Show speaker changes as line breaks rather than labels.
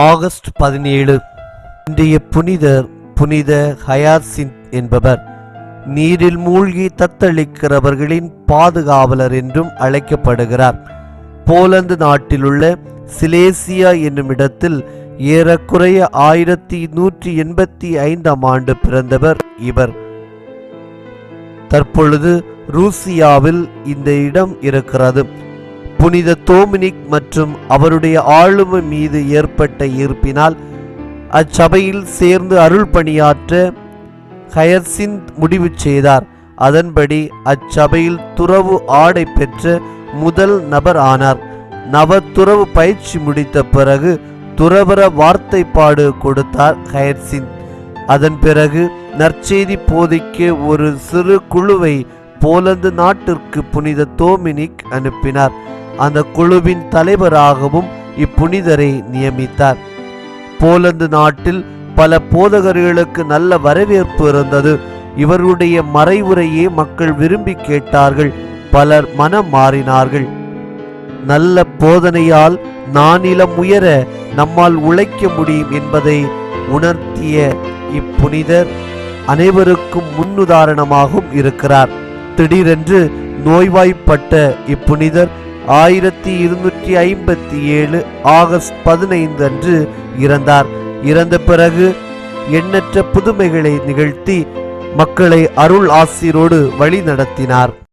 August பதினேழு. இன்றைய புனிதர் புனித ஹயாசின் என்பவர் நீரில் மூழ்கி தத்தளிக்கிறவர்களின் பாதுகாவலர் என்றும் அழைக்கப்படுகிறார். போலந்து நாட்டிலுள்ள சிலேசியா என்னும் இடத்தில் ஏறக்குறைய ஆயிரத்தி நூற்றி எண்பத்தி ஐந்தாம் ஆண்டு பிறந்தவர் இவர். தற்பொழுது ரூசியாவில் இந்த இடம் இருக்கிறது. புனித தோமினிக் மற்றும் அவருடைய ஆளுமை மீது ஏற்பட்ட ஈர்ப்பினால் அச்சபையில் சேர்ந்து அருள் பணியாற்ற ஹயர்சின் முடிவு செய்தார். அதன்படி அச்சபையில் துறவு ஆடை பெற்ற முதல் நபர் ஆனார். நவத்துறவு பயிற்சி முடித்த பிறகு துறவர வார்த்தைப்பாடு கொடுத்தார் ஹயர்சின். அதன் பிறகு நற்செய்தி போதிக்க ஒரு சிறு குழுவை போலந்து நாட்டிற்கு புனித தோமினிக் அனுப்பினார். அந்த குழுவின் தலைவராகவும் இப்புனிதரை நியமித்தார். போலந்து நாட்டில் பல போதகர்களுக்கு நல்ல வரவேற்பு இருந்தது. இவருடைய மறைவுரையே மக்கள் விரும்பி கேட்டார்கள். பலர் மனம் மாறினார்கள். நல்ல போதனையால் நானிலம் உயர நம்மால் உழைக்க முடியும் என்பதை உணர்த்திய இப்புனிதர் அனைவருக்கும் முன்னுதாரணமாகவும் இருக்கிறார். திடீரென்று நோய்வாய்ப்பட்ட இப்புனிதர் ஆயிரத்தி இருநூற்றி ஐம்பத்தி ஏழு ஆகஸ்ட் பதினைந்து அன்று இறந்தார். இறந்த பிறகு எண்ணற்ற புதுமைகளை நிகழ்த்தி மக்களை அருள் ஆசிரோடு வழி நடத்தினார்